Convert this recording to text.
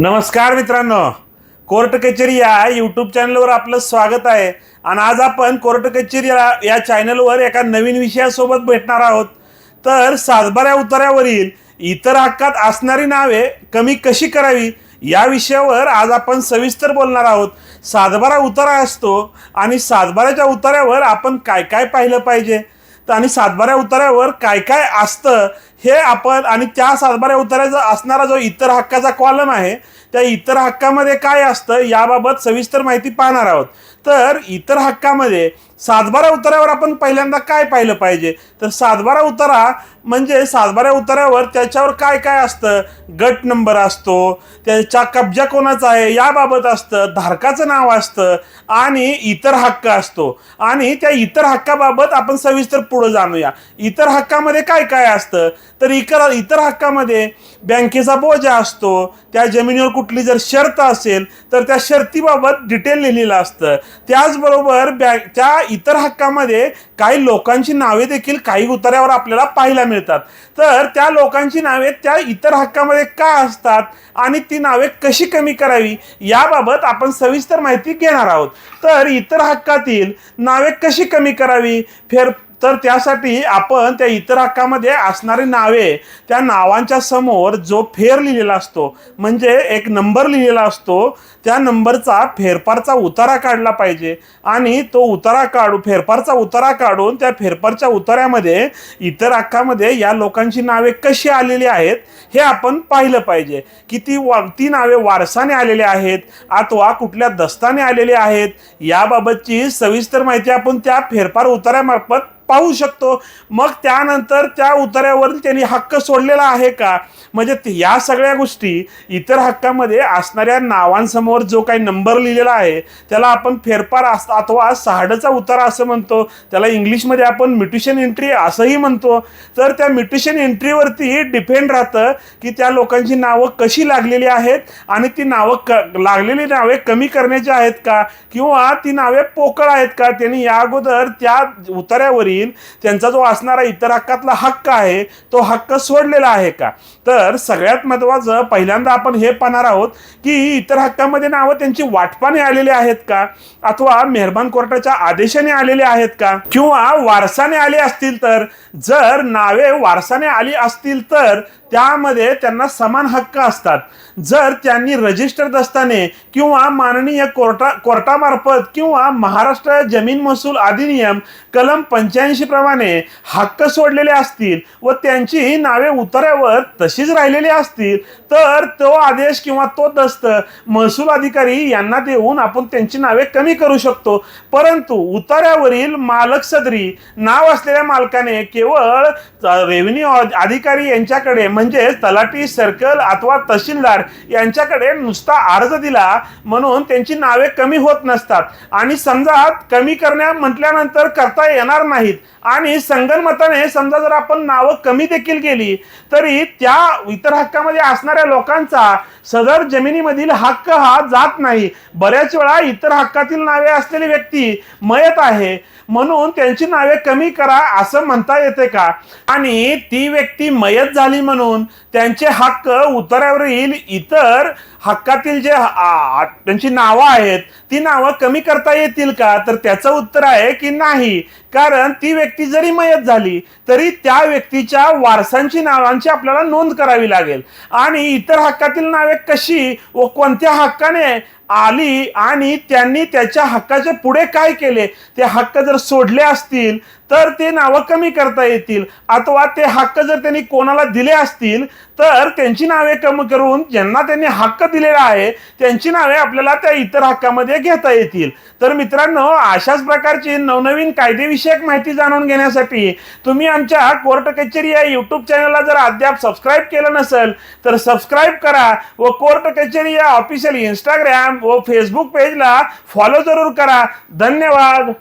नमस्कार मित्रांनो. कोर्ट कचेरी या यूट्यूब चॅनलवर आपलं स्वागत आहे. आणि आज आपण कोर्ट कचेरी या चॅनलवर एका नवीन विषयासोबत भेटणार आहोत. तर सातबाऱ्या उतार्यावरील इतर हक्कात असणारी नावे कमी कशी करावी या विषयावर आज आपण सविस्तर बोलणार आहोत. सातबारा उतारा असतो आणि सातबाऱ्याच्या उतार्यावर आपण काय काय पाहिलं पाहिजे? तर आणि सातबाऱ्या उतार्यावर काय काय असतं हे आपण आणि त्या सातबाऱ्या उताराचा असणारा जो इतर हक्काचा कॉलम आहे त्या इतर हक्कामध्ये काय असतं याबाबत सविस्तर माहिती पाहणार आहोत. तर इतर हक्कामध्ये सातबारा उतारावर आपण पहिल्यांदा काय पाहिलं पाहिजे? तर सातबारा उतारा म्हणजे सातबाऱ्या उतारावर त्याच्यावर काय काय असतं? गट नंबर असतो त्याचा कब्जा कोणाचा आहे याबाबत असतं धारकाचं नाव असतं आणि इतर हक्क असतो. आणि त्या इतर हक्काबाबत आपण सविस्तर पुढे जाणूया. इतर हक्कामध्ये काय काय असतं? तर इतर इतर हक्कामध्ये बँकेचा बोजा असतो त्या जमिनीवर कुठली जर शर्त असेल तर त्या शर्तीबाबत डिटेल लिहिलेलं असतं. त्याचबरोबर बँक त्या इतर हक्कामध्ये काही लोकांची नावे देखील काही उतार्यावर आपल्याला पाहायला मिळतात. तर त्या लोकांची नावे त्या इतर हक्कामध्ये का असतात आणि ती नावे कशी कमी करावी याबाबत आपण सविस्तर माहिती घेणार आहोत. तर इतर हक्कातील नावे कशी कमी करावी फेर तर त्यासाठी आपण त्या इतर हक्कामध्ये असणारी नावे त्या नावांच्या समोर जो फेर लिहिलेला असतो म्हणजे एक नंबर लिहिलेला असतो त्या नंबरचा फेरफारचा उतारा काढला पाहिजे. आणि तो उतारा काढू फेरफारचा उतारा काढून त्या फेरफारच्या उतार्यामध्ये इतर हक्कामध्ये या लोकांची नावे कशी आलेली आहेत हे आपण पाहिलं पाहिजे. की ती वा ती नावे वारसाने आलेली आहेत अथवा कुठल्या दस्ताने आलेली आहेत याबाबतची सविस्तर माहिती आपण त्या फेरफार उतार्यामार्फत पाहू शकतो. मग त्यानंतर त्या उतार्यावर त्यांनी हक्क सोडलेला आहे का? म्हणजे या सगळ्या गोष्टी इतर हक्कामध्ये असणाऱ्या नावांसमोर जो काही नंबर लिहिलेला आहे त्याला आपण फेरफार अस अथवा सहाडचा उतारा असं म्हणतो. त्याला इंग्लिशमध्ये आपण म्युटेशन एंट्री असंही म्हणतो. तर त्या म्युटेशन एंट्रीवरती डिपेंड राहतं की त्या लोकांची नावं कशी लागलेली आहेत आणि ती नावं क लागलेली नावे कमी करण्याची आहेत का? किंवा ती नावे पोकळ आहेत का? त्यांनी या अगोदर त्या उतार्यावरील त्यांचा जो असणारा इतर हक्कातला हक्क आहे तो हक्क सोडलेला आहे का? तर सगळ्यात महत्वाचं पहिल्यांदा आपण हे पाहणार आहोत की इतर हक्कामध्ये नावं त्यांची वाटपाने आलेली आहेत का? अथवा मेहरबान कोर्टाच्या आदेशाने आलेले आहेत का? किंवा वारसाने आले असतील तर? जर नावे वारसाने आली असतील तर त्यामध्ये त्यांना समान हक्क असतात. जर त्यांनी रजिस्टर दस्ताने किंवा माननीय कोर्टा कोर्टामार्फत किंवा महाराष्ट्र जमीन महसूल अधिनियम कलम पंच्याऐंशी प्रमाणे हक्क सोडलेले असतील व त्यांची नावे उतार्यावर तशीच राहिलेली असतील तर तो आदेश किंवा तो दस्त महसूल अधिकारी यांना देऊन आपण त्यांची नावे कमी करू शकतो. परंतु उतार्यावरील मालक सदरी नाव असलेल्या मालकाने केवळ रेव्हेन्यू अधिकारी यांच्याकडे म्हणजे तलाठी सर्कल अथवा तहसीलदार यांच्याकडे नुसता अर्ज दिला म्हणून त्यांची नावे कमी होत नसतात. आणि समजा कमी करण्या म्हटल्यानंतर करता येणार नाही नाहीत आणि संगनमताने समजा जर आपण नावं कमी देखील केली तरी त्या इतर हक्कामध्ये असणाऱ्या लोकांचा सदर जमिनीमधील हक्क हा जात नाही. बऱ्याच वेळा इतर हक्कातील नावे असलेली व्यक्ती मयत आहे. म्हणून त्यांची नावे कमी करा असं म्हणता येते का? आणि ती व्यक्ती मयत झाली म्हणून त्यांचे हक्क उतार्यावरील इतर हक्कातील जे त्यांची नावं आहेत ती नावं कमी करता येतील का? तर त्याचं उत्तर आहे की नाही. कारण ती व्यक्ती जरी मयत झाली तरी त्या व्यक्तीच्या वारसांची नावांची आपल्याला नोंद करावी लागेल. आणि इतर हक्कातील नावे कशी व कोणत्या हक्काने आली आणि त्यांनी त्याच्या हक्काच्या पुढे काय केले ते हक्क जर सोडले असतील तर ते नावं कमी करता येतील. अथवा ते हक्क जर त्यांनी कोणाला दिले असतील तर त्यांची नावे कमी करून ज्यांना त्यांनी हक्क दिलेला आहे त्यांची नावे आपल्याला त्या इतर हक्कामध्ये घेता येतील. तर मित्रांनो अशाच प्रकारची नवनवीन कायदेविषयक माहिती जाणून घेण्यासाठी तुम्ही आमच्या कोर्ट कचेरी या यूट्यूब चॅनलला जर अद्याप सबस्क्राईब केलं नसेल तर सबस्क्राईब करा व कोर्ट कचेरी या ऑफिशियल इंस्टाग्राम व फेसबुक पेजला फॉलो जरूर करा. धन्यवाद!